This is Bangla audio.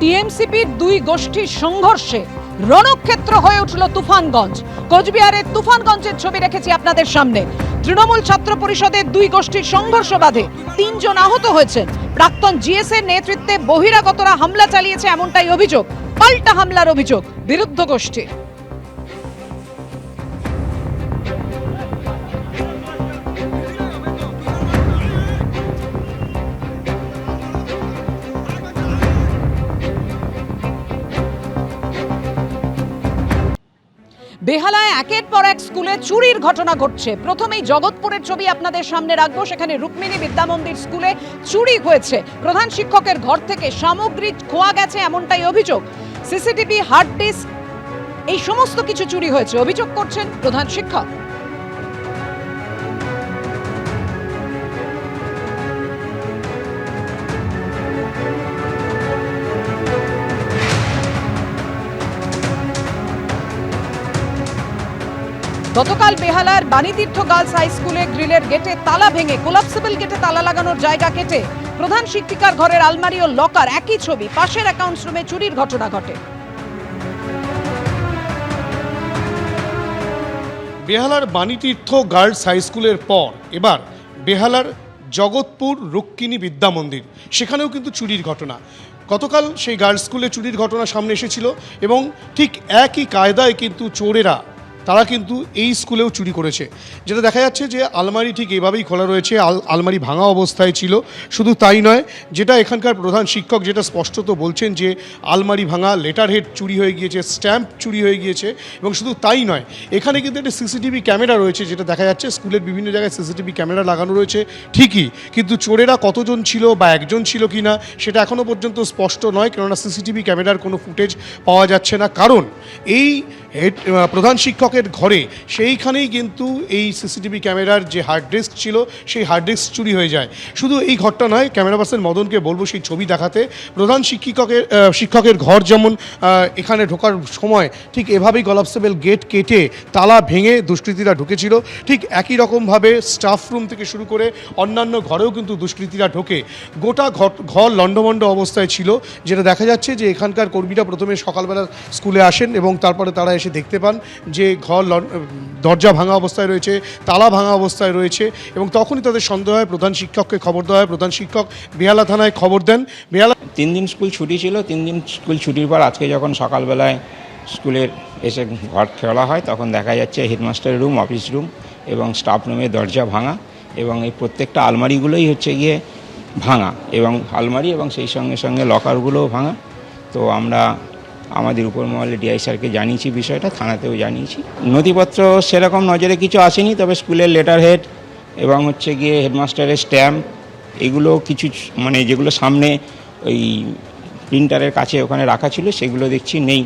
টিএমসিপির দুই গোষ্ঠীর সংঘর্ষে রণক্ষেত্র হয়ে উঠল তুফানগঞ্জ। কোচবিহারের তুফানগঞ্জের ছবি রেখেছি আপনাদের সামনে। তৃণমূল ছাত্র পরিষদের দুই গোষ্ঠীর সংঘর্ষ বাধে তিনজন আহত হয়েছেন। প্রাক্তন জিএস এর নেতৃত্বে বহিরাগতরা হামলা চালিয়েছে এমনটাই অভিযোগ, পাল্টা হামলার অভিযোগ, বিরুদ্ধ গোষ্ঠীর। বেহালায় একের পর এক স্কুলে চুরির ঘটনা ঘটছে। প্রথমেই জগৎপুরের ছবি আপনাদের সামনে রাখব। সেখানে রুক্মিণী বিদ্যামন্দির স্কুলে চুরি হয়েছে। প্রধান শিক্ষকের ঘর থেকে সামগ্রী খোয়া গেছে এমনটাই অভিযোগ। সিসিটিভি হার্ড ডিস্ক, এই সমস্ত কিছু চুরি হয়েছে। অভিযোগ করছেন প্রধান শিক্ষক। গতকাল বেহালার বাণীতীর্থ গার্লস হাই স্কুলে গ্রিলের গেটে তালা ভেঙে কোলাপসিবল গেটে তালা লাগানোর জায়গা কেটে প্রধান শিক্ষিকার ঘরের আলমারি ও লকার একই ছবি পাশের অ্যাকাউন্টস রুমে চুরির ঘটনা ঘটে। বেহালার বাণীতীর্থ গার্লস হাই স্কুলের পর এবার বেহালার জগৎপুর রক্ষিণী বিদ্যা মন্দির, সেখানেও কিন্তু চুরির ঘটনা। গতকাল সেই গার্লস স্কুলে চুরির ঘটনা সামনে এসেছিল এবং ঠিক একই কায়দায় কিন্তু চোরেরা তারা কিন্তু এই স্কুলেও চুরি করেছে। যেটা দেখা যাচ্ছে যে আলমারি ঠিক এভাবেই খোলা রয়েছে, আল, আলমারি ভাঙা অবস্থায় ছিল। শুধু তাই নয়, যেটা এখানকার প্রধান শিক্ষক যেটা স্পষ্টত বলছেন যে আলমারি ভাঙা লেটার হেড চুরি হয়ে গিয়েছে, স্ট্যাম্প চুরি হয়ে গিয়েছে এবং শুধু তাই নয়, এখানে কিন্তু একটা সিসিটিভি ক্যামেরা রয়েছে যেটা দেখা যাচ্ছে স্কুলের বিভিন্ন জায়গায় সিসিটিভি ক্যামেরা লাগানো রয়েছে ঠিকই, কিন্তু চোরেরা কতজন ছিল বা একজন ছিল কি না সেটা এখনও পর্যন্ত স্পষ্ট নয়, কেননা সিসিটিভি ক্যামেরার কোনো ফুটেজ পাওয়া যাচ্ছে না। কারণ এই হেড প্রধান শিক্ষকের ঘরে সেইখানেই কিন্তু এই সিসিটিভি ক্যামেরার যে হার্ড ডিস্ক ছিল, সেই হার্ড ডিস্ক চুরি হয়ে যায়। শুধু এই ঘরটা নয়, ক্যামেরা পার্সন মদনকে বলব সেই ছবি দেখাতে, প্রধান শিক্ষকের শিক্ষকের ঘর যেমন এখানে ঢোকার সময় ঠিক এভাবেই গলাপসেবেল গেট কেটে তালা ভেঙে দুষ্কৃতীরা ঢুকেছিল। ঠিক একই রকমভাবে স্টাফ রুম থেকে শুরু করে অন্যান্য ঘরেও কিন্তু দুষ্কৃতীরা ঢোকে। গোটা ঘর ঘর লণ্ডভণ্ড অবস্থায় ছিল, যেটা দেখা যাচ্ছে যে এখানকার কর্মীরা প্রথমে সকালবেলা স্কুলে আসেন এবং তারপরে তারা এসে দেখতে পান যে ঘর দরজা ভাঙা অবস্থায় রয়েছে, তালা ভাঙা অবস্থায় রয়েছে এবং তখনই তাদের সন্দেহ হয়, প্রধান শিক্ষককে খবর দেওয়া হয়, প্রধান শিক্ষক বেহালা থানায় খবর দেন। বেহালা তিন দিন স্কুল ছুটি ছিল, তিন দিন স্কুল ছুটির পর আজকে যখন সকালবেলায় স্কুলের এসে ঘর খোলা হয়, তখন দেখা যাচ্ছে হেডমাস্টার রুম, অফিস রুম এবং স্টাফ রুমের দরজা ভাঙা এবং এই প্রত্যেকটা আলমারিগুলোই হচ্ছে গিয়ে ভাঙা এবং আলমারি এবং সেই সঙ্গে সঙ্গে লকারগুলোও ভাঙা। তো আমরা আমাদের উপর মহলে ডিআই স্যারকে জানিয়েছি বিষয়টা, থানাতেও জানিয়েছি। নথিপত্র সেরকম নজরে কিছু আসেনি, তবে স্কুলের লেটার হেড এবং হচ্ছে গিয়ে হেডমাস্টারের স্ট্যাম্প এগুলো কিছু মানে যেগুলো সামনে ওই প্রিন্টারের কাছে ওখানে রাখা ছিল, সেগুলো দেখছি নেই।